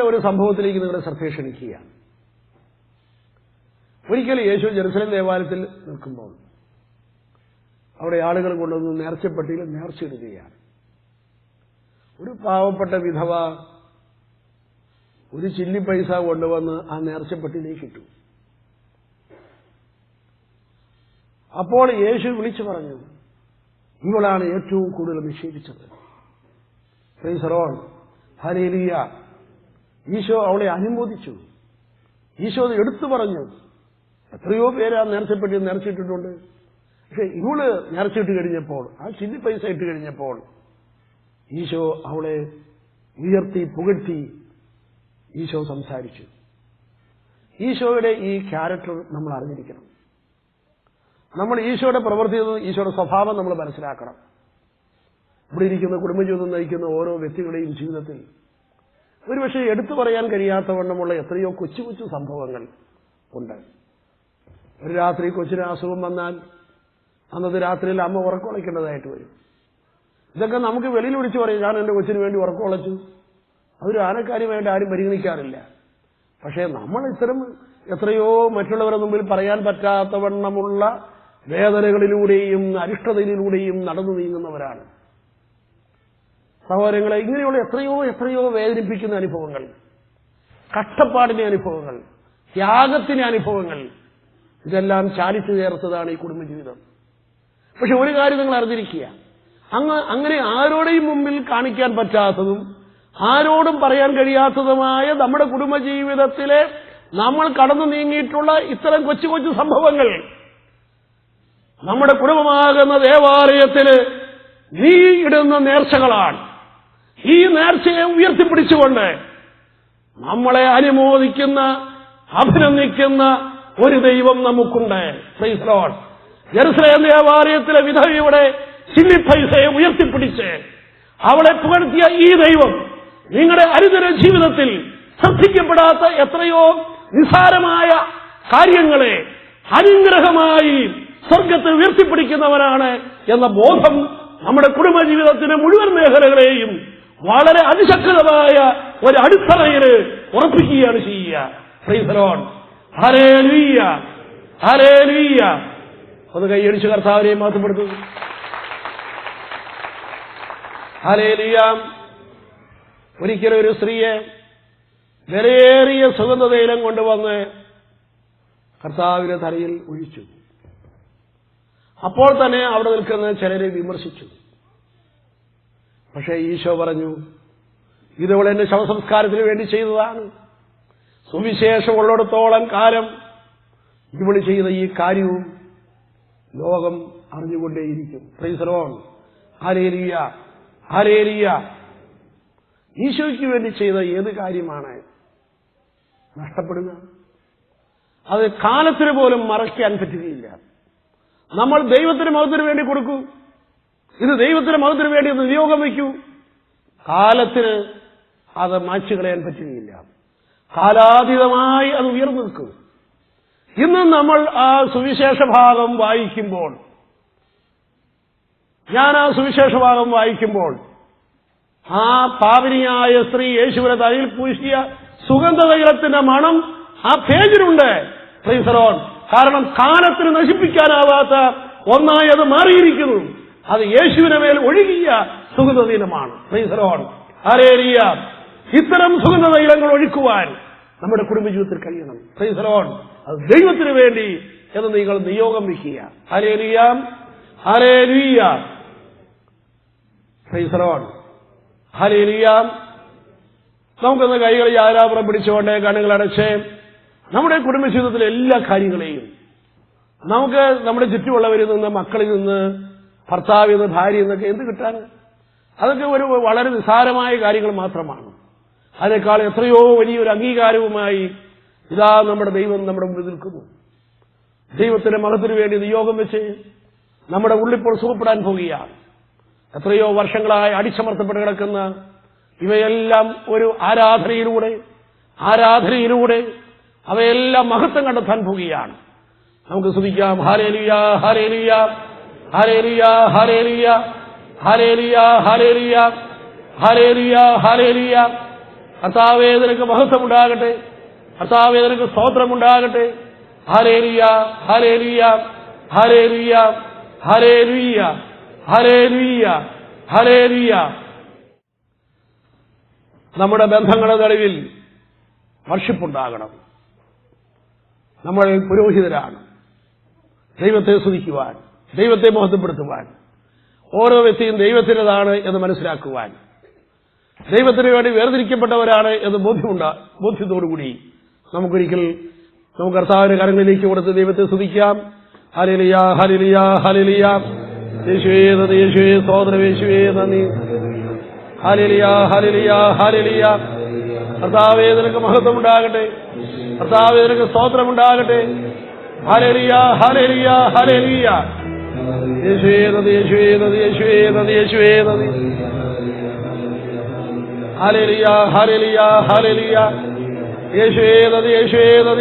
ഒരു സംഭവത്തിലേക്ക് നിങ്ങളുടെ ശ്രദ്ധ ക്ഷണിക്കുക. ഒരിക്കൽ യേശു ജെറുസലേം ദേവാലയത്തിൽ നിൽക്കുമ്പോൾ അവിടെ ആളുകൾ കൊണ്ടുവന്ന് നേർച്ചപ്പെട്ടിയിൽ നേർച്ചയിടുകയാണ്. ഒരു പാവപ്പെട്ട വിധവ ഒരു ചില്ലി പൈസ കൊണ്ടുവന്ന് ആ നേർച്ചപ്പെട്ടിയിലേക്ക് ഇട്ടു. അപ്പോൾ യേശു വിളിച്ചു പറഞ്ഞു ഇവളാണ് ഏറ്റവും കൂടുതൽ നിഷേധിച്ചത് ഹലേലിയ ഈശോ അവളെ അനുമോദിച്ചു. ഈശോ അത് എടുത്തു പറഞ്ഞു. എത്രയോ പേര് ആ നേർച്ചപ്പെട്ടി നേർച്ചയിട്ടിട്ടുണ്ട് പക്ഷെ ഇവൾ നേർച്ചയിട്ട് കഴിഞ്ഞപ്പോൾ ആ ചില്ലി പൈസ ഇട്ട് കഴിഞ്ഞപ്പോൾ ഈശോ അവളെ ഉയർത്തി പുകഴ്ത്തി ഈശോ സംസാരിച്ചു. ഈശോയുടെ ഈ ക്യാരക്ടർ നമ്മൾ അറിഞ്ഞിരിക്കണം. നമ്മൾ ഈശോയുടെ പ്രവൃത്തി ഈശോയുടെ സ്വഭാവം നമ്മൾ മനസ്സിലാക്കണം. ഇവിടെ ഇരിക്കുന്ന കുടുംബജീവിതം നയിക്കുന്ന ഓരോ വ്യക്തികളുടെയും ജീവിതത്തിൽ ഒരുപക്ഷെ എടുത്തു പറയാൻ കഴിയാത്തവണ്ണമുള്ള എത്രയോ കൊച്ചു കൊച്ചു സംഭവങ്ങൾ ഉണ്ട്. ഒരു രാത്രി കൊച്ചിന് അസുഖം വന്നാൽ അന്നത്തെ രാത്രിയിൽ അമ്മ ഉറക്കുളയ്ക്കേണ്ടതായിട്ട് വരും. ഇതൊക്കെ നമുക്ക് വെളിയിൽ വിളിച്ചു പറയും ഞാൻ എന്റെ കൊച്ചിന് വേണ്ടി ഉറക്കുളച്ചു അതൊരു ആനക്കാര്യമായിട്ട് ആരും പരിഗണിക്കാറില്ല. പക്ഷേ നമ്മൾ ഇത്തരം എത്രയോ മറ്റുള്ളവരുടെ മുമ്പിൽ പറയാൻ പറ്റാത്തവണ്ണമുള്ള വേദനകളിലൂടെയും അരിഷ്ടതയിലൂടെയും നടന്നു നീങ്ങുന്നവരാണ്. സഹോദരങ്ങളെ ഇങ്ങനെയുള്ള എത്രയോ എത്രയോ വേദനിപ്പിക്കുന്ന അനുഭവങ്ങൾ. കഷ്ടപ്പാടിന്റെ അനുഭവങ്ങൾ. ത്യാഗത്തിന്റെ അനുഭവങ്ങൾ. ഇതെല്ലാം ചാലിച്ചു ചേർത്തതാണ് ഈ കുടുംബജീവിതം. പക്ഷെ ഒരു കാര്യം നിങ്ങൾ അറിഞ്ഞിരിക്കുക. അങ്ങ് അങ്ങനെ ആരോടെയും മുമ്പിൽ കാണിക്കാൻ പറ്റാത്തതും ആരോടും പറയാൻ കഴിയാത്തതുമായ നമ്മുടെ കുടുംബജീവിതത്തിലെ നമ്മൾ കടന്നു നീങ്ങിയിട്ടുള്ള ഇത്തരം കൊച്ചു കൊച്ചു സംഭവങ്ങൾ. നമ്മുടെ കുടുംബമാകുന്ന ദേവാലയത്തിൽ നീ ഇടുന്ന നേർച്ചകളാണ്. ഈ നേർച്ചയെ ഉയർത്തിപ്പിടിച്ചുകൊണ്ട് നമ്മളെ അനുമോദിക്കുന്ന അഭിനന്ദിക്കുന്ന ഒരു ദൈവം നമുക്കുണ്ട്. ജെറുസലേം ദേവാലയത്തിലെ വിധവയുടെ ചില്ലി പൈസയെ ഉയർത്തിപ്പിടിച്ച് അവളെ പുകഴ്ത്തിയ ഈ ദൈവം നിങ്ങളുടെ അനുദിന ജീവിതത്തിൽ ശ്രദ്ധിക്കപ്പെടാത്ത എത്രയോ നിസാരമായ കാര്യങ്ങളെ അനുഗ്രഹമായി സ്വർഗത്ത് ഉയർത്തിപ്പിടിക്കുന്നവരാണ് എന്ന ബോധം നമ്മുടെ കുടുംബജീവിതത്തിന്റെ മുഴുവൻ മേഖലകളെയും വളരെ അതിശക്തമായ ഒരു അടിത്തറയിൽ ഉറപ്പിക്കുകയാണ് ചെയ്യുക. ഒന്ന് കൈയടിച്ച് കർത്താവിനെ മാത്രപ്പെടുത്തു ഹരേലിയ ഒരിക്കലും ഒരു സ്ത്രീയെ വിലയേറിയ സുഗന്ധതൈലം കൊണ്ടുവന്ന് കർത്താവിന്റെ തലയിൽ ഒഴിച്ചു. അപ്പോൾ തന്നെ അവിടെ നിൽക്കുന്ന ചിലരെ വിമർശിച്ചു. പക്ഷേ ഈശോ പറഞ്ഞു ഇതവൾ എന്റെ ശവസംസ്കാരത്തിന് വേണ്ടി ചെയ്തതാണ്. സുവിശേഷമുള്ളിടത്തോളം കാലം ഇവൾ ചെയ്ത ഈ കാര്യവും ലോകം അറിഞ്ഞുകൊണ്ടേയിരിക്കും. ഫ്രീസറോൺ ഹരേലിയ ഹരേലിയ ഈശോയ്ക്ക് വേണ്ടി ചെയ്ത ഏത് കാര്യമാണ്? നഷ്ടപ്പെടുക. അത് കാലത്തിന് പോലും മറയ്ക്കാൻ പറ്റുകയില്ല. നമ്മൾ ദൈവത്തിന് മതത്തിന് വേണ്ടി കൊടുക്കൂ. ഇത് ദൈവത്തിന് മതത്തിന് വേണ്ടി ഒന്ന് നിയോഗം വയ്ക്കൂ. കാലത്തിന് അത് മാച്ചു കളയാൻ പറ്റുകയില്ല. കാലാതീതമായി അത് ഉയർന്നു നിൽക്കും. ഇന്ന് നമ്മൾ ആ സുവിശേഷ ഭാഗം വായിക്കുമ്പോൾ ഞാൻ ആ സുവിശേഷ ഭാഗം വായിക്കുമ്പോൾ ആ പാവിനിയായ സ്ത്രീ യേശുവിനെ തലയിൽ പൂശിയ സുഗന്ധതൈലത്തിന്റെ മണം ആ പേജിലുണ്ട്. ശ്രീസറോൺ കാരണം കാലത്തിന് നശിപ്പിക്കാനാവാത്ത ഒന്നായി അത് മാറിയിരിക്കുന്നു. അത് യേശുവിനെ മേൽ ഒഴുകിയ ഫ്രീസറോൺ ആരേറിയ ഇത്തരം സുഗന്ധതൈലങ്ങൾ ഒഴുക്കുവാൻ നമ്മുടെ കുടുംബജീവിതത്തിൽ കഴിയണം. ഫ്രീസറോൺ അത് ദൈവത്തിന് വേണ്ടി എന്ന് നിങ്ങൾ നിയോഗം വയ്ക്കുക. ഹരേലിയാം ഹരേലിയ ഫ്രീസറോൺ ഹരേലിയാം നമുക്കൊന്ന് കൈകളിൽ ആരാപുറം പിടിച്ചുകൊണ്ട് കണ്ണുകളടച്ച് നമ്മുടെ കുടുംബജീവിതത്തിലെ എല്ലാ കാര്യങ്ങളെയും നമുക്ക് നമ്മുടെ ചുറ്റുമുള്ളവരിൽ നിന്ന് മക്കളിൽ നിന്ന് ഭർത്താവിൽ എന്ന് ഭാര്യ എന്നൊക്കെ എന്ത് കിട്ടാൻ അതൊക്കെ ഒരു വളരെ നിസാരമായ കാര്യങ്ങൾ മാത്രമാണ്. അതിനേക്കാൾ എത്രയോ വലിയൊരു അംഗീകാരവുമായി ഇതാ നമ്മുടെ ദൈവം നമ്മുടെ മുമ്പിൽ നിൽക്കുന്നു. ദൈവത്തിന്റെ മതത്തിനു വേണ്ടി നിയോഗം വെച്ച് നമ്മുടെ ഉള്ളിപ്പോൾ സുഖപ്പെടാൻ പോവുകയാണ്. എത്രയോ വർഷങ്ങളായി അടിച്ചമർത്തപ്പെട്ട് കിടക്കുന്ന ഇവയെല്ലാം ഒരു ആരാധനയിലൂടെ ആരാധനയിലൂടെ അവയെല്ലാം മഹത്വം കണ്ടെത്താൻ പോവുകയാണ്. നമുക്ക് ശ്രദ്ധിക്കാം ഹാരേലിയ ഹാരേലിയ ഹാരേലിയ ഹരേലിയ ഹരേലിയ ഹരേലിയ ഹരേലിയ ഹരേലിയ കർത്താവേ മഹത്വമുണ്ടാകട്ടെ. കർത്താവേ നിനക്ക് സ്തോത്രമുണ്ടാകട്ടെ. ഹരേലിയ ഹരേലിയ ഹരേലിയ ഹരേലിയ ഹരേലിയ ഹരേലിയ നമ്മുടെ ബന്ധങ്ങളുടെ നടുവിൽ വർഷിപ്പുണ്ടാകണം നമ്മൾ പുരോഹിതരാണ്. ദൈവത്തെ സ്തുതിക്കുവാൻ. ദൈവത്തെ മഹത്വപ്പെടുത്തുവാൻ ഓരോ വ്യക്തിയും ദൈവത്തിന്റെതാണ് എന്ന് മനസ്സിലാക്കുവാൻ. ദൈവത്തിന് വേണ്ടി വേർതിരിക്കപ്പെട്ടവരാണ് എന്ന് ബോധ്യമുണ്ട ബോധ്യത്തോടുകൂടി നമുക്കൊരിക്കൽ നമുക്ക് കർത്താവിന്റെ കരങ്ങളിലേക്ക് കൊടുത്ത് ദൈവത്തെ സ്തുതിക്കാം. ഹലിലിയ ഹലിലിയ ഹലിലിയ യേശുവേ യേശുവേ യേശുവേ നന്ദി. ഹലിലിയ ഹലിലിയ ഹലിലിയ കർത്താവേ നിനക്ക് മഹത്വമുണ്ടാകട്ടെ കർത്താവേ നിനക്ക് സ്തോത്രമുണ്ടാകട്ടെ ഹലിലിയ ഹലിലിയ ഹലിലിയ യേശുവേ നന്ദി യേശുവേ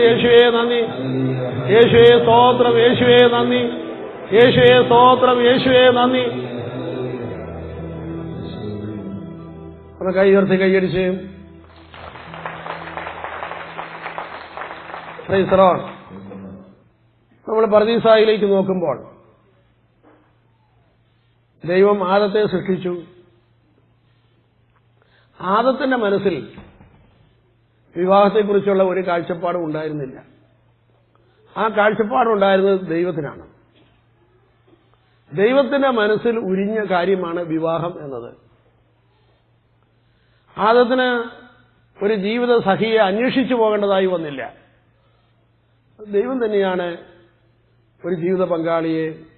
യേശുവേ. യേശുവേ സ്തോത്രം യേശുവേ നന്ദി. യേശുവേ സ്തോത്രം യേശുവേ നന്ദി. ഒന്ന് കൈയടിച്ച് നമ്മൾ പർദീസായിലേക്ക് നോക്കുമ്പോൾ ദൈവം ആദത്തെ സൃഷ്ടിച്ചു. ആദത്തിന്റെ മനസ്സിൽ വിവാഹത്തെക്കുറിച്ചുള്ള ഒരു കാഴ്ചപ്പാടും ഉണ്ടായിരുന്നില്ല. ആ കാഴ്ചപ്പാടുണ്ടായിരുന്നത് ദൈവത്തിനാണ്. ദൈവത്തിന്റെ മനസ്സിൽ ഉരിഞ്ഞ കാര്യമാണ് വിവാഹം എന്നത്. ആദത്തിന് ഒരു ജീവിത സഖിയെ അന്വേഷിച്ചു പോകേണ്ടതായി വന്നില്ല. ദൈവം തന്നെയാണ് ഒരു ജീവിത പങ്കാളിയെ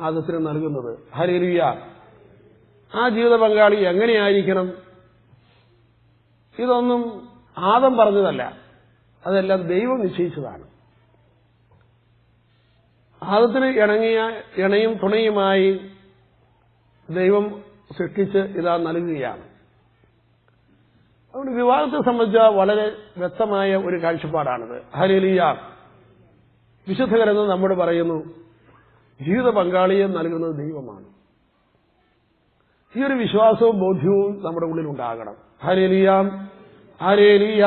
ആദത്തിന് നൽകുന്നത്. ഹരിയ ആ ജീവിത പങ്കാളി എങ്ങനെയായിരിക്കണം? ഇതൊന്നും ആദം പറഞ്ഞതല്ല. അതെല്ലാം ദൈവം നിശ്ചയിച്ചതാണ്. ആദത്തിന് ഇണങ്ങിയ ഇണയും തുണയുമായി ദൈവം സൃഷ്ടിച്ച് ഇതാ നൽകുകയാണ്. അതുകൊണ്ട് വിവാഹത്തെ സംബന്ധിച്ച വളരെ വ്യക്തമായ ഒരു കാഴ്ചപ്പാടാണിത്. ഹലിലിയ വിശുദ്ധകരെന്ന് നമ്മോട് പറയുന്നു ജീവിത പങ്കാളിയെ നൽകുന്നത് ദൈവമാണ്. ഈ ഒരു വിശ്വാസവും ബോധ്യവും നമ്മുടെ ഉള്ളിൽ ഉണ്ടാകണം. ഹരേലിയാം ഹരേലിയ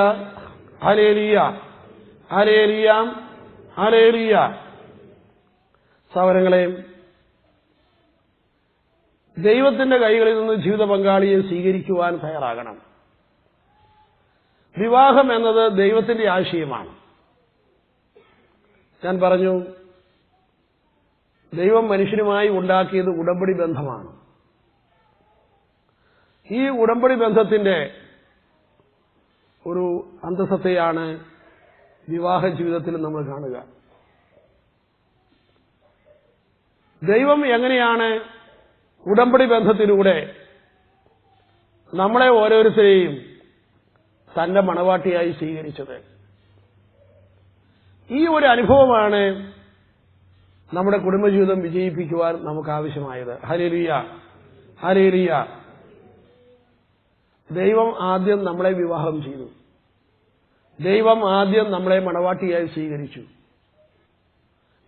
ഹരേലിയ ഹരേലിയാം ഹരേലിയ സവരങ്ങളെ ദൈവത്തിന്റെ കൈകളിൽ നിന്ന് ജീവിത പങ്കാളിയെ സ്വീകരിക്കുവാൻ തയ്യാറാകണം. വിവാഹം എന്നത് ദൈവത്തിന്റെ ആശയമാണ്. ഞാൻ പറഞ്ഞു ദൈവം മനുഷ്യനുമായി ഉണ്ടാക്കിയത് ഉടമ്പടി ബന്ധമാണ്. ഈ ഉടമ്പടി ബന്ധത്തിന്റെ ഒരു അന്തസത്തയാണ് വിവാഹ ജീവിതത്തിൽ നമ്മൾ കാണുക. ദൈവം എങ്ങനെയാണ് ഉടമ്പടി ബന്ധത്തിലൂടെ നമ്മളെ ഓരോരുത്തരെയും തന്റെ മണവാട്ടിയായി സ്വീകരിച്ചത്? ഈ ഒരു അനുഭവമാണ് നമ്മുടെ കുടുംബജീവിതം വിജയിപ്പിക്കുവാൻ നമുക്ക് ആവശ്യമായത് ഹലേലിയ ഹലേലിയ ദൈവം ആദ്യം നമ്മളെ വിവാഹം ചെയ്തു. ദൈവം ആദ്യം നമ്മളെ മണവാട്ടിയായി സ്വീകരിച്ചു.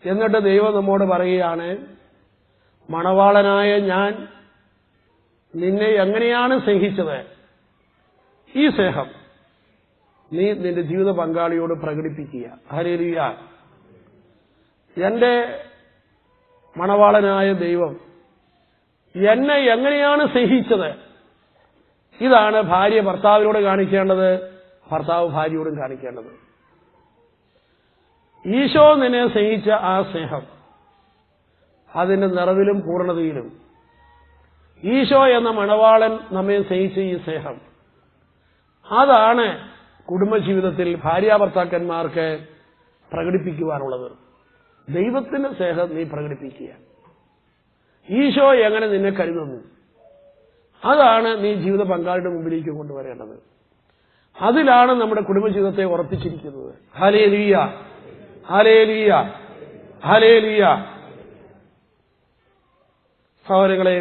എന്നിട്ട് ദൈവം നമ്മോട് പറയുകയാണ് മണവാളനായ ഞാൻ നിന്നെ എങ്ങനെയാണ് സ്നേഹിച്ചത്? ഈ സ്നേഹം നീ നിന്റെ ജീവിത പങ്കാളിയോട് പ്രകടിപ്പിക്കുക. ഹരേലിയ എന്റെ മണവാളനായ ദൈവം എന്നെ എങ്ങനെയാണ് സ്നേഹിച്ചത്? ഇതാണ് ഭാര്യ ഭർത്താവിനോട് കാണിക്കേണ്ടത് ഭർത്താവ് ഭാര്യയോടും കാണിക്കേണ്ടത്. ഈശോ നിന്നെ സ്നേഹിച്ച ആ സ്നേഹം അതിന്റെ നിറവിലും പൂർണതയിലും. ഈശോ എന്ന മണവാളൻ നമ്മെ സ്നേഹിച്ച ഈ സ്നേഹം. അതാണ് കുടുംബജീവിതത്തിൽ ഭാര്യാഭർത്താക്കന്മാർക്ക് പ്രകടിപ്പിക്കുവാനുള്ളത്. ദൈവത്തിന്റെ സ്നേഹം നീ പ്രകടിപ്പിക്കുക. ഈശോ എങ്ങനെ നിന്നെ കരുതുന്നു? അതാണ് നീ ജീവിത പങ്കാളിയുടെ മുമ്പിലേക്ക് കൊണ്ടുവരേണ്ടത്. അതിലാണ് നമ്മുടെ കുടുംബജീവിതത്തെ ഉറപ്പിച്ചിരിക്കുന്നത്. ഹലേലിയ ഹലേലിയ ഹലേലിയ സഹോദരങ്ങളെ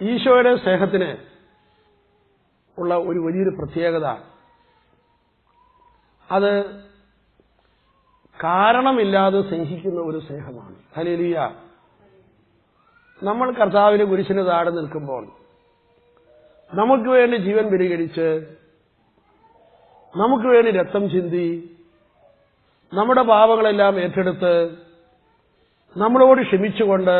ഈശോയുടെ സ്നേഹത്തിന് ഉള്ള ഒരു വലിയൊരു പ്രത്യേകത അത് കാരണമില്ലാതെ സ്നേഹിക്കുന്ന ഒരു സ്നേഹമാണ്. ഹലിയ നമ്മൾ കർത്താവിന് കുരിശിന് താഴെ നിൽക്കുമ്പോൾ നമുക്ക് വേണ്ടി ജീവൻ പരിഗണിച്ച് നമുക്ക് വേണ്ടി രക്തം ചിന്തി നമ്മുടെ പാപങ്ങളെല്ലാം ഏറ്റെടുത്ത് നമ്മളോട് ക്ഷമിച്ചുകൊണ്ട്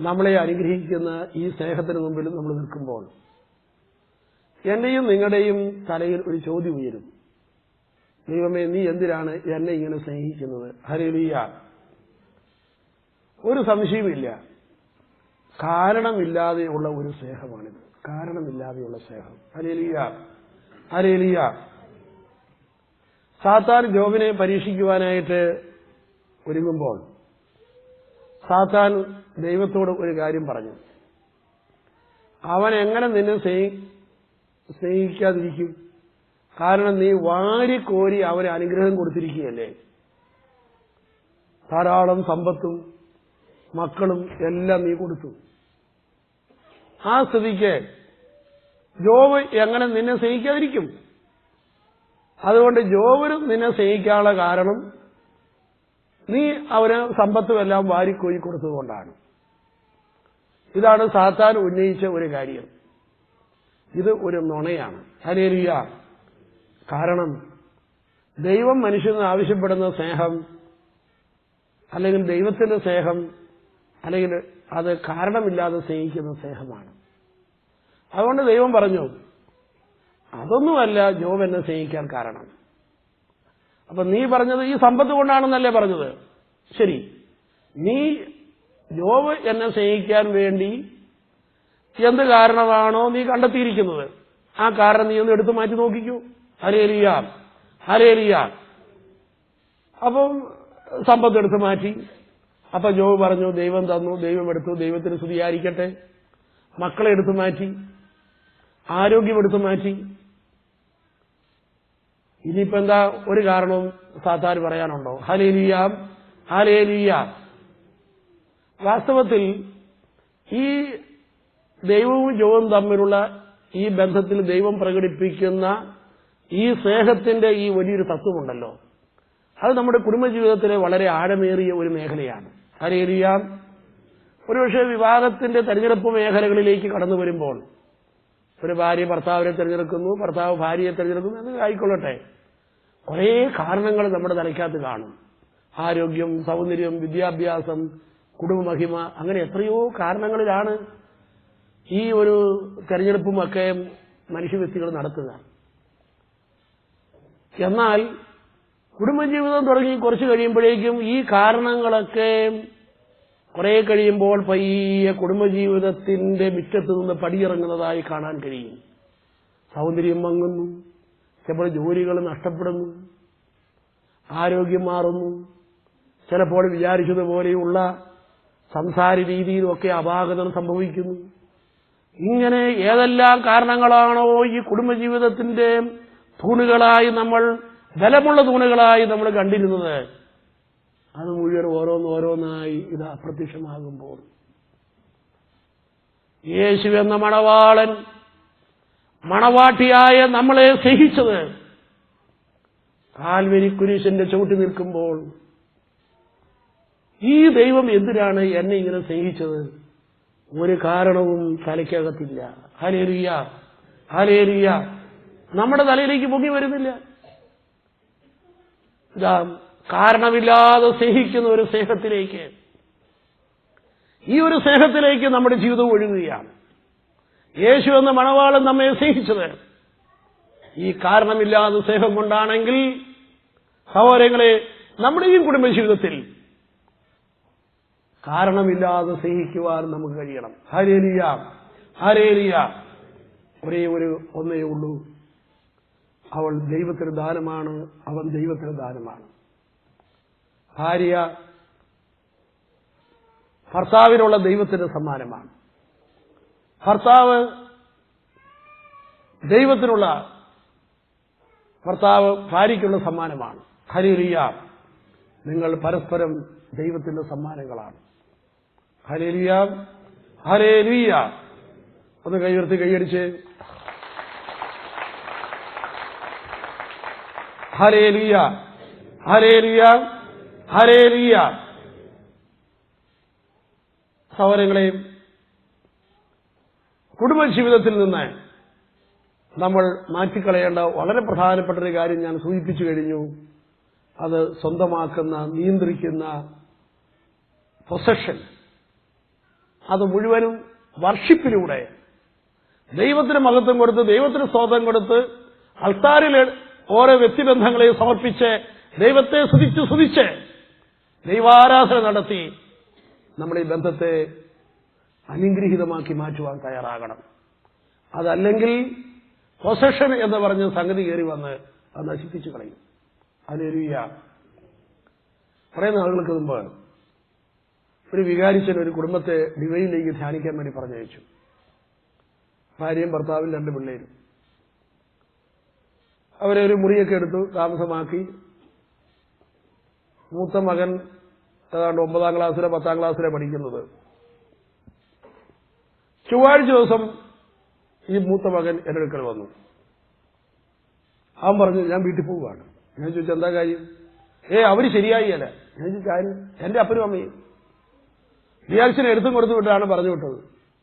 നമ്മളെ അനുഗ്രഹിക്കുന്ന ഈ സ്നേഹത്തിന് മുമ്പിൽ നമ്മൾ നിൽക്കുമ്പോൾ എന്റെയും നിങ്ങളുടെയും തലയിൽ ഒരു ചോദ്യം ഉയരും. ദൈവമേ നീ എന്തിനാണ് എന്നെ ഇങ്ങനെ സ്നേഹിക്കുന്നത്? ഹരലിയ ഒരു സംശയമില്ല കാരണമില്ലാതെയുള്ള ഒരു സ്നേഹമാണിത്. കാരണമില്ലാതെയുള്ള സ്നേഹം. ഹരലിയ ഹരലിയ സാത്താൻ ജോബിനെ പരീക്ഷിക്കുവാനായിട്ട് ഒരുങ്ങുമ്പോൾ സാത്താൻ ദൈവത്തോട് ഒരു കാര്യം പറഞ്ഞു. അവൻ എങ്ങനെ നിന്നെ സ്നേഹി സ്നേഹിക്കാതിരിക്കും? കാരണം നീ വാരിക്കോരി അവന് അനുഗ്രഹം കൊടുത്തിരിക്കുകയല്ലേ? ധാരാളം സമ്പത്തും മക്കളും എല്ലാം നീ കൊടുത്തു. ആ സ്ഥിതിക്ക് ജോബ് എങ്ങനെ നിന്നെ സ്നേഹിക്കാതിരിക്കും? അതുകൊണ്ട് ജോബിന് നിന്നെ സ്നേഹിക്കാനുള്ള കാരണം നീ അവന് സമ്പത്തുമെല്ലാം വാരിക്കോരി കൊടുത്തതുകൊണ്ടാണ്. ഇതാണ് സാത്താൻ ഉന്നയിച്ച ഒരു കാര്യം. ഇത് ഒരു നുണയാണ്. ഹലേലിയ കാരണം ദൈവം മനുഷ്യന് ആവശ്യപ്പെടുന്ന സ്നേഹം അല്ലെങ്കിൽ ദൈവത്തിന്റെ സ്നേഹം അല്ലെങ്കിൽ അത് കാരണമില്ലാതെ സ്നേഹിക്കുന്ന സ്നേഹമാണ്. അതുകൊണ്ട് ദൈവം പറഞ്ഞു അതൊന്നുമല്ല ജോബ് എന്നെ സ്നേഹിക്കാൻ കാരണം. അപ്പൊ നീ പറഞ്ഞത് ഈ സമ്പത്ത് കൊണ്ടാണെന്നല്ലേ പറഞ്ഞത്? ശരി. നീ ജോബ് എന്നെ സ്നേഹിക്കാൻ വേണ്ടി എന്ത് കാരണമാണോ നീ കണ്ടെത്തിയിരിക്കുന്നത്? ആ കാരണം നീ ഒന്ന് എടുത്തു മാറ്റി നോക്കിക്കൂ. ഹരേലിയ ഹരേലിയ. അപ്പം സമ്പത്ത് എടുത്ത് മാറ്റി. അപ്പൊ ജോബ് പറഞ്ഞു ദൈവം തന്നു ദൈവം എടുത്തു ദൈവത്തിന് സ്തുതിയായിരിക്കട്ടെ. മക്കളെ എടുത്തു മാറ്റി. ആരോഗ്യം എടുത്തു മാറ്റി. ഇനിയിപ്പോ എന്താ ഒരു കാരണവും സാത്താർ പറയാനുണ്ടോ? ഹലേലിയ ഹലേലിയ വാസ്തവത്തിൽ ഈ ദൈവവും ജോവും തമ്മിലുള്ള ഈ ബന്ധത്തിൽ ദൈവം പ്രകടിപ്പിക്കുന്ന ഈ സ്നേഹത്തിന്റെ ഈ വലിയൊരു തത്വമുണ്ടല്ലോ. അത് നമ്മുടെ കുടുംബജീവിതത്തിലെ വളരെ ആഴമേറിയ ഒരു മേഖലയാണ്. ഹരേറിയാം ഒരുപക്ഷെ വിവാഹത്തിന്റെ തെരഞ്ഞെടുപ്പ് മേഖലകളിലേക്ക് കടന്നു വരുമ്പോൾ ഒരു ഭാര്യ ഭർത്താവിനെ തിരഞ്ഞെടുക്കുന്നു ഭർത്താവ് ഭാര്യയെ തിരഞ്ഞെടുക്കുന്നു എന്ന് ആയിക്കൊള്ളട്ടെ. കുറേ കാരണങ്ങൾ നമ്മുടെ തലയ്ക്കകത്ത് കാണും. ആരോഗ്യം സൗന്ദര്യം വിദ്യാഭ്യാസം കുടുംബമഹിമ അങ്ങനെ എത്രയോ കാരണങ്ങളിലാണ് ഈ ഒരു തെരഞ്ഞെടുപ്പുമൊക്കെ മനുഷ്യവ്യക്തികൾ നടത്തുക. എന്നാൽ കുടുംബജീവിതം തുടങ്ങി കുറച്ച് കഴിയുമ്പോഴേക്കും ഈ കാരണങ്ങളൊക്കെ കുറെ കഴിയുമ്പോൾ പയ്യെ കുടുംബജീവിതത്തിന്റെ മിറ്റത്ത് നിന്ന് പടിയിറങ്ങുന്നതായി കാണാൻ കഴിയും. സൗന്ദര്യം മങ്ങുന്നു. ചിലപ്പോൾ ജോലികൾ നഷ്ടപ്പെടുന്നു. ആരോഗ്യം മാറുന്നു. ചിലപ്പോൾ വിചാരിച്ചതുപോലെയുള്ള സംസാര രീതിയിലുമൊക്കെ അപാകതം സംഭവിക്കുന്നു. ഇങ്ങനെ ഏതെല്ലാം കാരണങ്ങളാണോ ഈ കുടുംബജീവിതത്തിന്റെ തൂണുകളായി നമ്മൾ ബലമുള്ള തൂണുകളായി നമ്മൾ കണ്ടിരുന്നത്. അത് മുഴുവൻ ഓരോന്ന് ഓരോന്നായി ഇത് അപ്രത്യക്ഷമാകുമ്പോൾ. യേശു എന്ന മണവാളൻ മണവാട്ടിയായ നമ്മളെ സ്നേഹിച്ചത്. കാൽവരി കുരിശന്റെ ചവിട്ടി നിൽക്കുമ്പോൾ ഈ ദൈവം എന്തിനാണ് എന്നെ ഇങ്ങനെ സ്നേഹിച്ചത്? ഒരു കാരണവും തലയ്ക്കകത്തില്ല. ഹലേരിയ ഹലേലിയ നമ്മുടെ തലയിലേക്ക് പൊങ്ങി വരുന്നില്ല. ഇതാ കാരണമില്ലാതെ സ്നേഹിക്കുന്ന ഒരു സ്നേഹത്തിലേക്ക്. ഈ ഒരു സ്നേഹത്തിലേക്ക് നമ്മുടെ ജീവിതം ഒഴുകുകയാണ്. യേശു എന്ന മണവാളൻ നമ്മെ സ്നേഹിച്ചത്. ഈ കാരണമില്ലാതെ സ്നേഹം കൊണ്ടാണെങ്കിൽ സഹോദരങ്ങളെ നമ്മുടെയും കുടുംബജീവിതത്തിൽ കാരണമില്ലാതെ സ്നേഹിക്കുവാൻ നമുക്ക് കഴിയണം. ഹരേലിയ ഹരേലിയ ഒരേ ഒരു ഒന്നേ ഉള്ളൂ. അവൾ ദൈവത്തിന് ദാനമാണ് അവൻ ദൈവത്തിന് ദാനമാണ്. ഭാര്യ ഭർത്താവിനുള്ള ദൈവത്തിന്റെ സമ്മാനമാണ്. ഭർത്താവ് ദൈവത്തിനുള്ള ഭർത്താവ് ഭാര്യയ്ക്കുള്ള സമ്മാനമാണ്. ഹരിലിയ നിങ്ങൾ പരസ്പരം ദൈവത്തിന്റെ സമ്മാനങ്ങളാണ്. ഹരേലിയ ഹരേലിയ ഒന്ന് കൈയുയർത്തി കൈയടിച്ച് ഹരേലിയ ഹരേലിയ ഹരേലിയ സഹോദരങ്ങളെയും കുടുംബജീവിതത്തിൽ നിന്ന് നമ്മൾ മാറ്റിക്കളയേണ്ട വളരെ പ്രധാനപ്പെട്ട ഒരു കാര്യം ഞാൻ സൂചിപ്പിച്ചു കഴിഞ്ഞു. അത് സ്വന്തമാക്കുന്ന നിയന്ത്രിക്കുന്ന പൊസഷൻ അത് മുഴുവനും വർഷിപ്പിലൂടെ ദൈവത്തിന് മഹത്വം കൊടുത്ത് ദൈവത്തിന് സ്വാതം കൊടുത്ത് അൾത്താരിൽ ഓരോ വ്യക്തിബന്ധങ്ങളെയും സമർപ്പിച്ച് ദൈവത്തെ സ്തുതിച്ച് സ്തുതിച്ച് ദൈവാരാധന നടത്തി നമ്മൾ ഈ ബന്ധത്തെ അനുഗ്രഹീതമാക്കി മാറ്റുവാൻ തയ്യാറാകണം. അതല്ലെങ്കിൽ പൊസഷൻ എന്ന് പറഞ്ഞ സംഗതി കയറി വന്ന് അത് നശിപ്പിച്ചു കളയും. അതിലൊരുയ കുറേ നാളുകൾക്ക് മുമ്പ് ഒരു വികാരിച്ചൻ ഒരു കുടുംബത്തെ ഡിവൈനിലേക്ക് ധ്യാനിക്കാൻ വേണ്ടി പറഞ്ഞയച്ചു. ഭാര്യയും ഭർത്താവും രണ്ട് പിള്ളേരും. അവരെ ഒരു മുറിയൊക്കെ എടുത്തു താമസമാക്കി. മൂത്ത മകൻ ഏതാണ്ട് ഒമ്പതാം ക്ലാസ്സിലെ പത്താം ക്ലാസ്സിലെ പഠിക്കുന്നത്. ചൊവ്വാഴ്ച ദിവസം ഈ മൂത്ത മകൻ എന്റെ അടുക്കൽ വന്നു. അവൻ പറഞ്ഞു ഞാൻ വീട്ടിൽ പോവുകയാണ്. ഞാൻ ചോദിച്ചു എന്താ കാര്യം? ഏ അവർ ശരിയായി അല്ല. ഞാൻ ചോദിച്ചു കാര്യം എന്റെ അപ്പനും അമ്മയും. റിയാക്ഷൻ എടുത്തും കൊടുത്തു വിട്ടാണ് പറഞ്ഞു വിട്ടത്.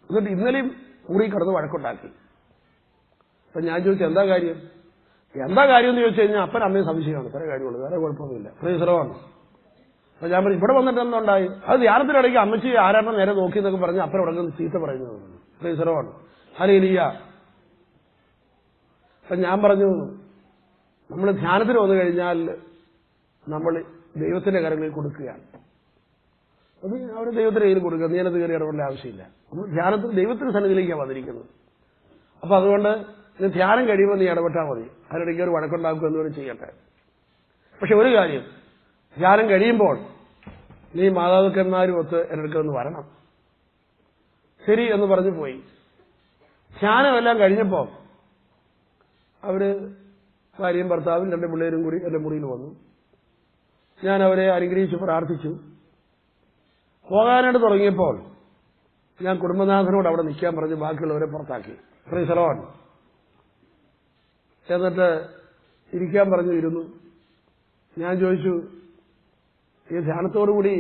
എന്നിട്ട് ഇന്നലെയും മുറി കടന്ന് വഴക്കുണ്ടാക്കി. അപ്പൊ ഞാൻ ചോദിച്ചു എന്താ കാര്യം? എന്താ കാര്യം എന്ന് ചോദിച്ചു കഴിഞ്ഞാൽ അപ്പൻ അമ്മയും സംശയമാണ്. ഇത്ര കാര്യമുള്ളൂ. വേറെ കുഴപ്പമൊന്നുമില്ല. പ്രീസറവാണ് അപ്പൊ ഞാൻ പറഞ്ഞു ഇവിടെ വന്നിട്ട് എന്തുണ്ടായി അത് ധ്യാനത്തിനിടയ്ക്ക് അമ്മച്ചി ആരാണ് നേരെ നോക്കി എന്നൊക്കെ പറഞ്ഞ് അപ്പൻ ഉടങ്ങുന്ന ചീത്ത പറയുന്നത് പ്രീസറവാണ് ഹലേലിയ അപ്പൊ ഞാൻ പറഞ്ഞു നമ്മൾ ധ്യാനത്തിന് വന്നു കഴിഞ്ഞാൽ നമ്മൾ ദൈവത്തിന്റെ കരങ്ങളിൽ കൊടുക്കുകയാണ്. അത് അവർ ദൈവത്തിന്റെ കയ്യിൽ കൊടുക്കുക. നീ അതിനകത്ത് കയറി ഇടപെടേണ്ട ആവശ്യമില്ല. നമ്മൾ ധ്യാനത്തിൽ ദൈവത്തിന്റെ സന്നിധിയിലേക്കാണ് വന്നിരിക്കുന്നത്. അപ്പൊ അതുകൊണ്ട് നീ ധ്യാനം കഴിയുമ്പോൾ നീ ഇടപെട്ടാൽ മതി. അതിനിടയ്ക്ക് ഒരു വഴക്കുണ്ടാക്കുക എന്നുകൂടി ചെയ്യട്ടെ. പക്ഷെ ഒരു കാര്യം ധ്യാനം കഴിയുമ്പോൾ നീ മാതാപിതാക്കന്മാരും ഒത്ത് എന്റെ ഒന്ന് വരണം. ശരി എന്ന് പറഞ്ഞു പോയി. ധ്യാനമെല്ലാം കഴിഞ്ഞപ്പോൾ അവർ ഭാര്യയും ഭർത്താവും രണ്ട് പിള്ളേരും കൂടി എന്റെ മുറിയിൽ വന്നു. ഞാൻ അവരെ അനുഗ്രഹിച്ച് പ്രാർത്ഥിച്ചു. പോകാനായിട്ട് തുടങ്ങിയപ്പോൾ ഞാൻ കുടുംബനാഥനോട് അവിടെ നിൽക്കാൻ പറഞ്ഞ് ബാക്കിയുള്ളവരെ പുറത്താക്കി. ഫ്രീസലോൺ എന്നിട്ട് ഇരിക്കാൻ പറഞ്ഞു ഇരുന്നു. ഞാൻ ചോദിച്ചു ഈ ധ്യാനത്തോടുകൂടി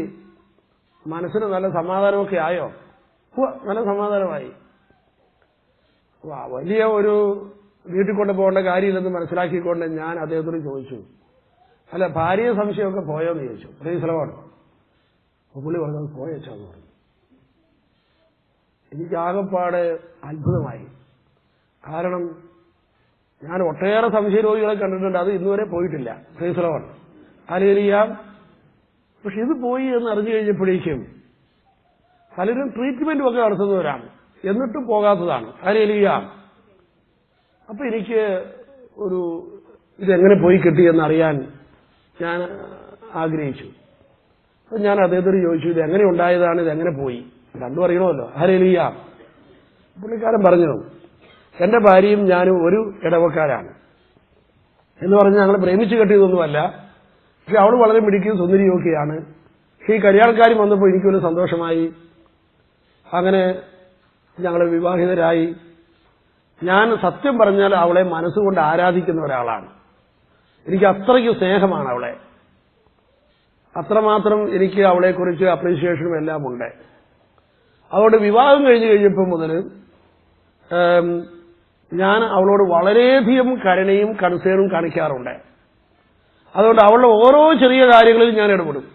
മനസ്സിന് നല്ല സമാധാനമൊക്കെ ആയോ? നല്ല സമാധാനമായി. വലിയ ഒരു വീട്ടിൽ കൊണ്ട് പോകേണ്ട കാര്യമില്ലെന്ന് മനസ്സിലാക്കിക്കൊണ്ട് ഞാൻ അദ്ദേഹത്തോട് ചോദിച്ചു. അല്ല ഭാര്യ സംശയമൊക്കെ പോയോന്ന് ചോദിച്ചു. ഫ്രീസലോൺ അപ്പൊ പുള്ളി പറഞ്ഞത് പോയച്ചാന്ന് പറഞ്ഞു എനിക്ക് ആകെപ്പാടെ അത്ഭുതമായി. കാരണം ഞാൻ ഒട്ടേറെ സംശയരോഗികളെ കണ്ടിട്ടുണ്ട്. അത് ഇന്നുവരെ പോയിട്ടില്ല. ഫ്രീസലോൺ അലേലിയാം പക്ഷെ ഇത് പോയി എന്ന് അറിഞ്ഞു കഴിഞ്ഞപ്പോഴേക്കും പലരും ട്രീറ്റ്മെന്റും ഒക്കെ നടത്തുന്നവരാണ്. എന്നിട്ടും പോകാത്തതാണ്. അലേലിയാം അപ്പൊ എനിക്ക് ഒരു ഇതെങ്ങനെ പോയി കിട്ടിയെന്ന് അറിയാൻ ഞാൻ ആഗ്രഹിച്ചു. അപ്പൊ ഞാൻ അദ്ദേഹത്തോട് ചോദിച്ചു ഇത് എങ്ങനെ ഉണ്ടായതാണ്? ഇത് എങ്ങനെ പോയി? രണ്ടും അറിയണമല്ലോ. ഹരേലിയ. പുള്ളിക്കാരൻ പറഞ്ഞു എന്റെ ഭാര്യയും ഞാനും ഒരു ഇടവക്കാരാണ്. എന്ന് പറഞ്ഞ് ഞങ്ങൾ പ്രേമിച്ചു കെട്ടിയതൊന്നുമല്ല. പക്ഷെ അവൾ വളരെ മിടിക്കുകയും സുന്ദരിയൊക്കെയാണ് പക്ഷെ ഈ കല്യാണക്കാരും വന്നപ്പോൾ എനിക്കൊരു സന്തോഷമായി. അങ്ങനെ ഞങ്ങൾ വിവാഹിതരായി. ഞാൻ സത്യം പറഞ്ഞാൽ അവളെ മനസ്സുകൊണ്ട് ആരാധിക്കുന്ന ഒരാളാണ്. എനിക്ക് അത്രയ്ക്ക് സ്നേഹമാണ് അവളെ. അത്രമാത്രം എനിക്ക് അവളെക്കുറിച്ച് അപ്രീസിയേഷനും എല്ലാം ഉണ്ട് അതുകൊണ്ട് വിവാഹം കഴിഞ്ഞു കഴിഞ്ഞപ്പോൾ മുതൽ ഞാൻ അവളോട് വളരെയധികം കരുണയും കൺസേണും കാണിക്കാറുണ്ട്. അതുകൊണ്ട് അവളുടെ ഓരോ ചെറിയ കാര്യങ്ങളിലും ഞാൻ ഇടപെടും.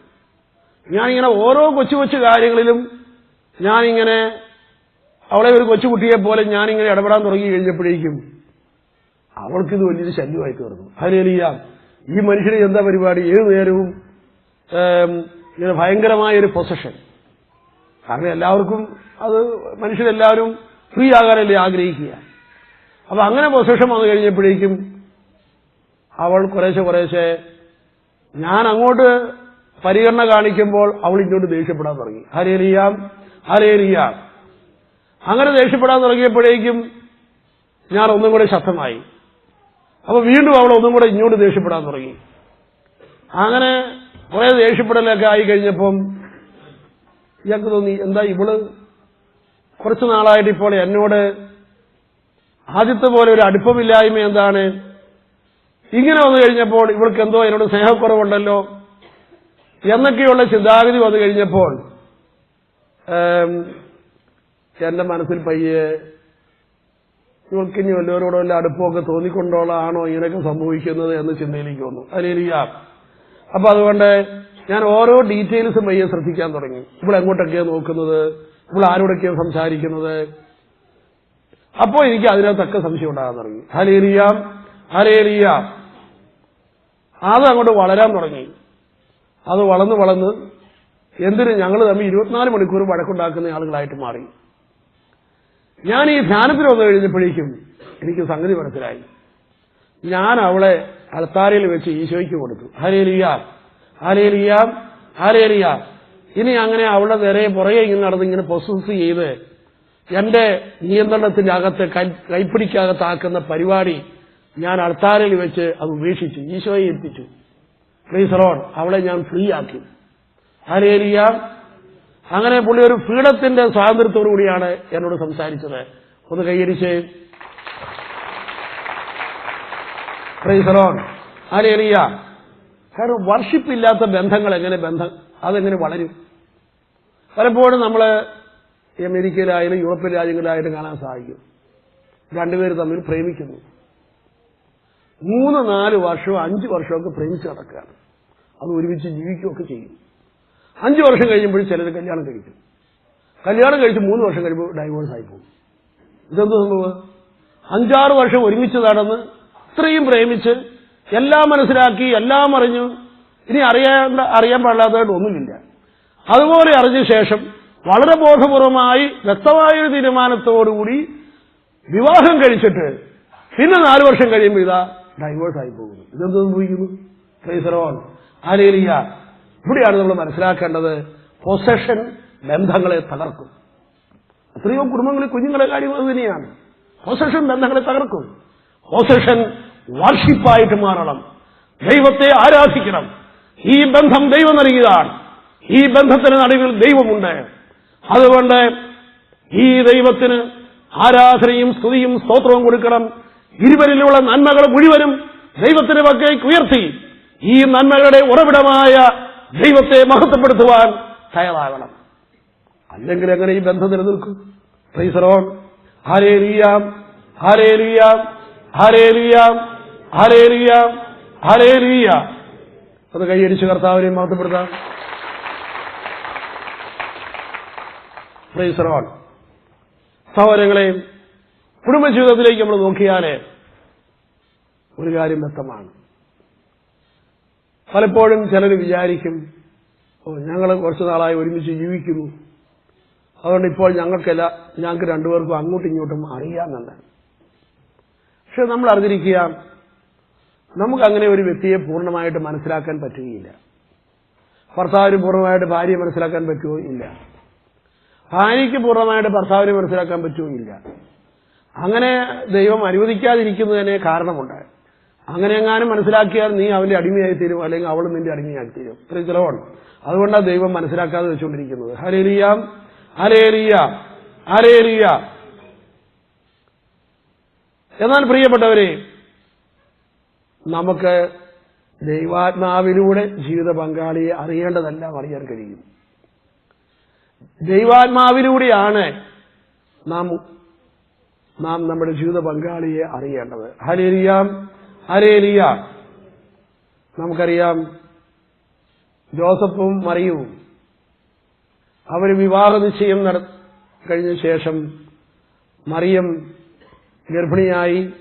ഞാനിങ്ങനെ ഓരോ കൊച്ചു കൊച്ചു കാര്യങ്ങളിലും ഞാനിങ്ങനെ അവളെ ഒരു കൊച്ചുകുട്ടിയെ പോലെ ഞാനിങ്ങനെ ഇടപെടാൻ തുടങ്ങി കഴിഞ്ഞപ്പോഴേക്കും അവൾക്കിത് വലിയൊരു ശല്യമായി തീർന്നു. അതിനെലിയ ഈ മനുഷ്യന് എന്താ പരിപാടി? ഏത് നേരവും ഇങ്ങനെ ഭയങ്കരമായ ഒരു പൊസഷൻ കാരണം എല്ലാവർക്കും അത് മനുഷ്യരെല്ലാവരും ഫ്രീ ആകാനല്ലേ ആഗ്രഹിക്കുക. അപ്പൊ അങ്ങനെ പൊസിഷൻ വന്നു കഴിഞ്ഞപ്പോഴേക്കും അവൾ കുറേശ്ശെ കുറേശ്ശെ ഞാൻ അങ്ങോട്ട് പരിഗണന കാണിക്കുമ്പോൾ അവൾ ഇങ്ങോട്ട് ദേഷ്യപ്പെടാൻ തുടങ്ങി. ഹരേറിയാം ഹരേറിയാം അങ്ങനെ ദേഷ്യപ്പെടാൻ തുടങ്ങിയപ്പോഴേക്കും ഞാൻ ഒന്നും കൂടെ ശക്തമായി. അപ്പൊ വീണ്ടും അവൾ ഒന്നും കൂടെ ഇങ്ങോട്ട് ദേഷ്യപ്പെടാൻ തുടങ്ങി. അങ്ങനെ കുറെ ദേഷ്യപ്പെടലൊക്കെ ആയി കഴിഞ്ഞപ്പം ഞങ്ങൾക്ക് തോന്നി എന്താ ഇവൾ കുറച്ചു നാളായിട്ട് ഇപ്പോൾ എന്നോട് ആദ്യത്തെ പോലെ ഒരു അടുപ്പമില്ലായ്മ എന്താണ്? ഇങ്ങനെ വന്നു കഴിഞ്ഞപ്പോൾ ഇവൾക്ക് എന്തോ എന്നോട് സ്നേഹക്കുറവുണ്ടല്ലോ എന്നൊക്കെയുള്ള ചിന്താഗതി വന്നു കഴിഞ്ഞപ്പോൾ എന്റെ മനസ്സിൽ പയ്യെ ഇവൾക്ക് ഇനി വല്ലവരോടും വല്ല അടുപ്പമൊക്കെ തോന്നിക്കൊണ്ടോളാണോ ഇങ്ങനെയൊക്കെ സംഭവിക്കുന്നത് എന്ന് ചിന്തയിലേക്ക് വന്നു. അതിലില്ല അപ്പൊ അതുകൊണ്ട് ഞാൻ ഓരോ ഡീറ്റെയിൽസും പയ്യെ ശ്രദ്ധിക്കാൻ തുടങ്ങി. ഇവിടെ എങ്ങോട്ടൊക്കെയാണ് നോക്കുന്നത്? ഇവിടെ ആരോടൊക്കെയാണ് സംസാരിക്കുന്നത്? അപ്പോ എനിക്ക് അതിനകത്തൊക്കെ സംശയം ഉണ്ടാകാൻ തുടങ്ങി. ഹലേലിയ ഹലേലിയ അത് അങ്ങോട്ട് വളരാൻ തുടങ്ങി. അത് വളർന്ന് വളർന്ന് എന്തിന് ഞങ്ങൾ തമ്മിൽ ഇരുപത്തിനാല് മണിക്കൂർ വഴക്കുണ്ടാക്കുന്ന ആളുകളായിട്ട് മാറി. ഞാൻ ഈ ധ്യാനത്തിൽ വന്നു കഴിഞ്ഞപ്പോഴേക്കും എനിക്ക് സംഗതി മനസ്സിലായി. ഞാൻ അവളെ അൾത്താരയിൽ വെച്ച് ഈശോയ്ക്ക് കൊടുത്തു. ഹരേലിയ ഹരേലിയ ഹരേലിയ ഇനി അങ്ങനെ അവളുടെ നേരെ പുറകെ ഇങ്ങനെ നടന്ന് ഇങ്ങനെ പൊസസ് ചെയ്ത് എന്റെ നിയന്ത്രണത്തിന്റെ അകത്ത് കൈപ്പിടിക്കകത്താക്കുന്ന പരിപാടി ഞാൻ അൾത്താരയിൽ വെച്ച് അത് ഉപേക്ഷിച്ചു. ഈശോയെ എത്തിച്ചു ഫ്രീസറോൺ അവളെ ഞാൻ ഫ്രീ ആക്കി. ഹരേലിയ അങ്ങനെ പുള്ളി ഒരു ഫ്രീഡത്തിന്റെ സ്വാതന്ത്ര്യത്തോടു കൂടിയാണ് എന്നോട് സംസാരിച്ചത്. ഒന്ന് കൈയടിച്ച്. ഫ്രീസറോൺ ആരേലിയ കാരണം വർഷിപ്പ് ഇല്ലാത്ത ബന്ധങ്ങൾ എങ്ങനെ ബന്ധം അതെങ്ങനെ വളരും? പലപ്പോഴും നമ്മൾ അമേരിക്കയിലായാലും യൂറോപ്യൻ രാജ്യങ്ങളിലായാലും കാണാൻ സാധിക്കും. രണ്ടുപേര് തമ്മിൽ പ്രേമിക്കുന്നു. മൂന്ന് നാല് വർഷവും അഞ്ച് വർഷമൊക്കെ പ്രേമിച്ച് നടക്കുകയാണ്. അത് ഒരുമിച്ച് ജീവിക്കുകയൊക്കെ ചെയ്യും. അഞ്ച് വർഷം കഴിയുമ്പോഴും ചിലർ കല്യാണം കഴിക്കും. കല്യാണം കഴിച്ച് മൂന്ന് വർഷം കഴിയുമ്പോൾ ഡൈവോഴ്സ് ആയി പോകും. ഇതെന്ത് സംഭവം? അഞ്ചാറ് വർഷം ഒരുമിച്ച് നടന്ന് ഇത്രയും പ്രേമിച്ച് എല്ലാം മനസ്സിലാക്കി എല്ലാം അറിഞ്ഞു ഇനി അറിയാണ്ട അറിയാൻ പാടില്ലാത്തതായിട്ട് ഒന്നുമില്ല. അതുപോലെ അറിഞ്ഞ ശേഷം വളരെ ബോധപൂർവമായി വ്യക്തമായ ഒരു തീരുമാനത്തോടുകൂടി വിവാഹം കഴിച്ചിട്ട് പിന്നെ നാല് വർഷം കഴിയുമ്പോൾ ഇതാ ഡൈവേഴ്സ് ആയി പോകുന്നു. ഇതെന്ത് സംഭവിക്കുന്നു? ക്രൈസറോൺ ആലേലിയ ഇവിടെയാണ് നമ്മൾ മനസ്സിലാക്കേണ്ടത് പൊസഷൻ ബന്ധങ്ങളെ തകർക്കും. എത്രയോ കുടുംബങ്ങളിൽ കുഞ്ഞുങ്ങളെ കാര്യം അത് തന്നെയാണ്. പൊസഷൻ ബന്ധങ്ങളെ തകർക്കും. പൊസഷൻ വർഷിപ്പായിട്ട് മാറണം. ദൈവത്തെ ആരാധിക്കണം. ഈ ബന്ധം ദൈവം നൽകിയതാണ്. ഈ ബന്ധത്തിന് നടുവിൽ ദൈവമുണ്ട്. അതുകൊണ്ട് ഈ ദൈവത്തിന് ആരാധനയും സ്തുതിയും സ്തോത്രവും കൊടുക്കണം. ഇരുവരിലുള്ള നന്മകൾ മുഴുവനും ദൈവത്തിന് പക്കേക്ക് ഉയർത്തി ഈ നന്മകളുടെ ഉറവിടമായ ദൈവത്തെ മഹത്വപ്പെടുത്തുവാൻ തയ്യാറാകണം. അല്ലെങ്കിൽ എങ്ങനെ ഈ ബന്ധം നിലനിൽക്കും? പ്രൈസറോൺ ഹരേലിയാം ഹരേലിയാം ഹരേലിയാം ഹരേലിയാം ഹരേലിയ അത് കൈയടിച്ച് കർത്താവിനെ മഹത്വപ്പെടുത്താം. പ്രൈസറോൺ സഹോദരങ്ങളെ കുടുംബജീവിതത്തിലേക്ക് നമ്മൾ നോക്കിയാൽ ഒരു കാര്യം വ്യക്തമാണ്. പലപ്പോഴും ചിലർ വിചാരിക്കും ഓ ഞങ്ങൾ കുറച്ചു നാളായി ഒരുമിച്ച് ജീവിക്കുന്നു. അതുകൊണ്ട് ഇപ്പോൾ ഞങ്ങൾക്കല്ല ഞങ്ങൾക്ക് രണ്ടുപേർക്കും അങ്ങോട്ടും ഇങ്ങോട്ടും അറിയാമെന്നുണ്ട് പക്ഷെ നമ്മൾ അറിഞ്ഞിരിക്കുക നമുക്ക് അങ്ങനെ ഒരു വ്യക്തിയെ പൂർണമായിട്ട് മനസ്സിലാക്കാൻ പറ്റുകയില്ല. ഭർത്താവിന് പൂർണമായിട്ട് ഭാര്യയെ മനസ്സിലാക്കാൻ പറ്റുകയോ ഇല്ല ഭാര്യയ്ക്ക് പൂർണമായിട്ട് ഭർത്താവിനെ മനസ്സിലാക്കാൻ പറ്റുമോ അങ്ങനെ ദൈവം അനുവദിക്കാതിരിക്കുന്നതിന് കാരണമുണ്ട്. അങ്ങനെ എങ്ങാനും മനസ്സിലാക്കിയാൽ നീ അവന്റെ അടിമയായി തീരും അല്ലെങ്കിൽ അവൾ നിന്റെ അടിമയായി തീരും. ഇത്രയും ചിലവാണ്. അതുകൊണ്ടാണ് ദൈവം മനസ്സിലാക്കാതെ വെച്ചുകൊണ്ടിരിക്കുന്നത്. ഹരേരിയാം ഹരേലിയ ഹരേലിയ എന്നാൽ പ്രിയപ്പെട്ടവരെ നമുക്ക് ദൈവാത്മാവിലൂടെ ജീവിത പങ്കാളിയെ അറിയേണ്ടതെല്ലാം അറിയാൻ കഴിയും. ദൈവാത്മാവിലൂടെയാണ് നാം നാം നമ്മുടെ ജീവിത പങ്കാളിയെ അറിയേണ്ടത്. ഹരേലിയാം ഹരേലിയ നമുക്കറിയാം ജോസഫും മറിയവും അവർ വിവാഹ നിശ്ചയം നട കഴിഞ്ഞ ശേഷം മറിയം ഗർഭിണിയായി.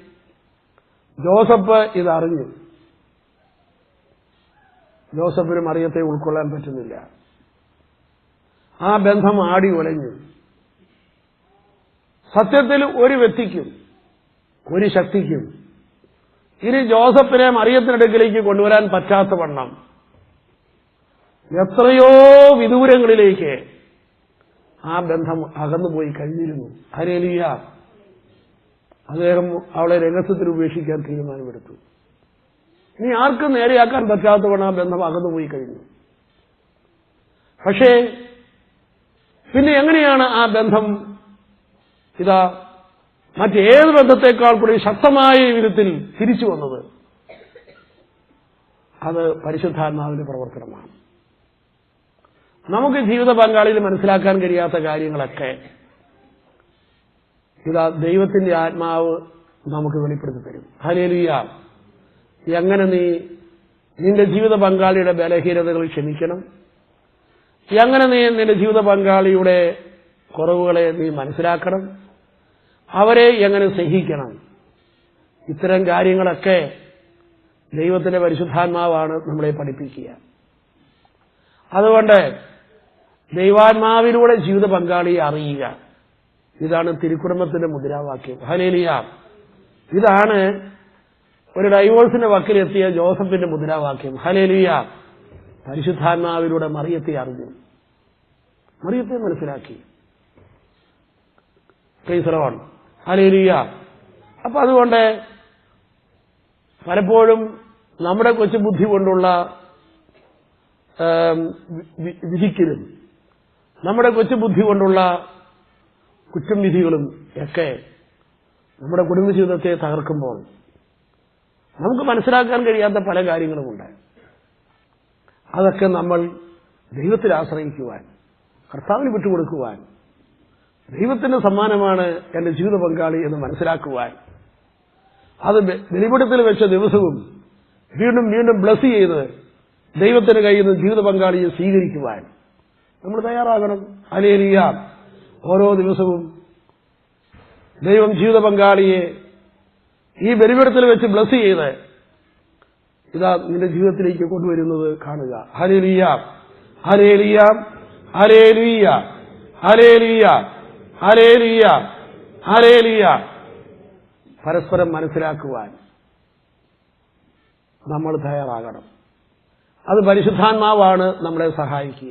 ജോസഫ് ഇതറിഞ്ഞു. ജോസഫിന് മറിയത്തെ ഉൾക്കൊള്ളാൻ പറ്റുന്നില്ല. ആ ബന്ധം ആടി ഒലഞ്ഞു. സത്യത്തിൽ ഒരു വ്യക്തിക്കും ഒരു ശക്തിക്കും ഇനി ജോസഫിനെ മറിയത്തിനടുക്കിലേക്ക് കൊണ്ടുവരാൻ പറ്റാത്ത വണ്ണം. എത്രയോ വിദൂരങ്ങളിലേക്ക് ആ ബന്ധം അകന്നുപോയി കഴിഞ്ഞിരുന്നു. ഹരേലിയ അദ്ദേഹം അവളെ രഹസ്യത്തിൽ ഉപേക്ഷിക്കാൻ തീരുമാനമെടുത്തു. ഇനി ആർക്കും നേരെയാക്കാൻ പറ്റാത്തവണ്ണം ആ ബന്ധം അകന്നുപോയി കഴിഞ്ഞു. പക്ഷേ പിന്നെ എങ്ങനെയാണ് ആ ബന്ധം? ഇതാ മറ്റേത് ബന്ധത്തെക്കാൾ കൂടി ശക്തമായ വിധത്തിൽ തിരിച്ചു വന്നത്. അത് പരിശുദ്ധാത്മാവിന്റെ പ്രവർത്തനമാണ്. നമുക്ക് ജീവിത പങ്കാളിയിൽ മനസ്സിലാക്കാൻ കഴിയാത്ത കാര്യങ്ങളൊക്കെ. ഇതാ ദൈവത്തിന്റെ ആത്മാവ് നമുക്ക് വെളിപ്പെടുത്തി തരും. ഹലേലിയ എങ്ങനെ നീ നിന്റെ ജീവിത പങ്കാളിയുടെ ബലഹീനതകൾ ക്ഷമിക്കണം? എങ്ങനെ നീ നിന്റെ ജീവിത പങ്കാളിയുടെ കുറവുകളെ നീ മനസ്സിലാക്കണം? അവരെ എങ്ങനെ സഹിക്കണം? ഇത്തരം കാര്യങ്ങളൊക്കെ ദൈവത്തിന്റെ പരിശുദ്ധാത്മാവാണ് നമ്മളെ പഠിപ്പിക്കുക. അതുകൊണ്ട് ദൈവാത്മാവിലൂടെ ജീവിത പങ്കാളിയെ അറിയുക. ഇതാണ് തിരുക്കുടുംബത്തിന്റെ മുദ്രാവാക്യം. ഹലേലിയ ഇതാണ് ഒരു ഡൈവോഴ്സിന്റെ വക്കിലെത്തിയ ജോസഫിന്റെ മുദ്രാവാക്യം. ഹലേലിയ പരിശുദ്ധാത്മാവിലൂടെ മറിയത്തെ അറിഞ്ഞു. മറിയത്തെ മനസ്സിലാക്കി. അലേലിയ അപ്പൊ അതുകൊണ്ട് പലപ്പോഴും നമ്മുടെ കൊച്ചു ബുദ്ധി കൊണ്ടുള്ള വിധിക്കലും നമ്മുടെ കൊച്ചു ബുദ്ധി കൊണ്ടുള്ള കുറ്റം വിധികളും ഒക്കെ നമ്മുടെ കുടുംബജീവിതത്തെ തകർക്കുമ്പോൾ നമുക്ക് മനസ്സിലാക്കാൻ കഴിയാത്ത പല കാര്യങ്ങളുമുണ്ട്. അതൊക്കെ നമ്മൾ ദൈവത്തിൽ ആശ്രയിക്കുവാൻ കർത്താവിന് വിട്ടുകൊടുക്കുവാൻ ദൈവത്തിന്റെ സമ്മാനമാണ് എന്റെ ജീവിത പങ്കാളി എന്ന് മനസ്സിലാക്കുവാൻ അത് വെളിപ്പെടുത്തൽ വെച്ച ദിവസവും വീണ്ടും വീണ്ടും ബ്ലസ് ചെയ്ത് ദൈവത്തിന്റെ കയ്യിൽ നിന്ന് ജീവിത പങ്കാളിയെ സ്വീകരിക്കുവാൻ നമ്മൾ തയ്യാറാകണം. അലേലിയ ഓരോ ദിവസവും ദൈവം ജീവിത പങ്കാളിയെ ഈ ബലിപീഠത്തിൽ വെച്ച് ബ്ലസ് ചെയ്ത് ഇതാ നിന്റെ ജീവിതത്തിലേക്ക് കൊണ്ടുവരുന്നത് കാണുക. Hallelujah hallelujah hallelujah hallelujah hallelujah hallelujah പരസ്പരം മനസ്സിലാക്കുവാൻ നമ്മൾ തയ്യാറാകണം. അത് പരിശുദ്ധാത്മാവാണ് നമ്മളെ സഹായിക്കുക.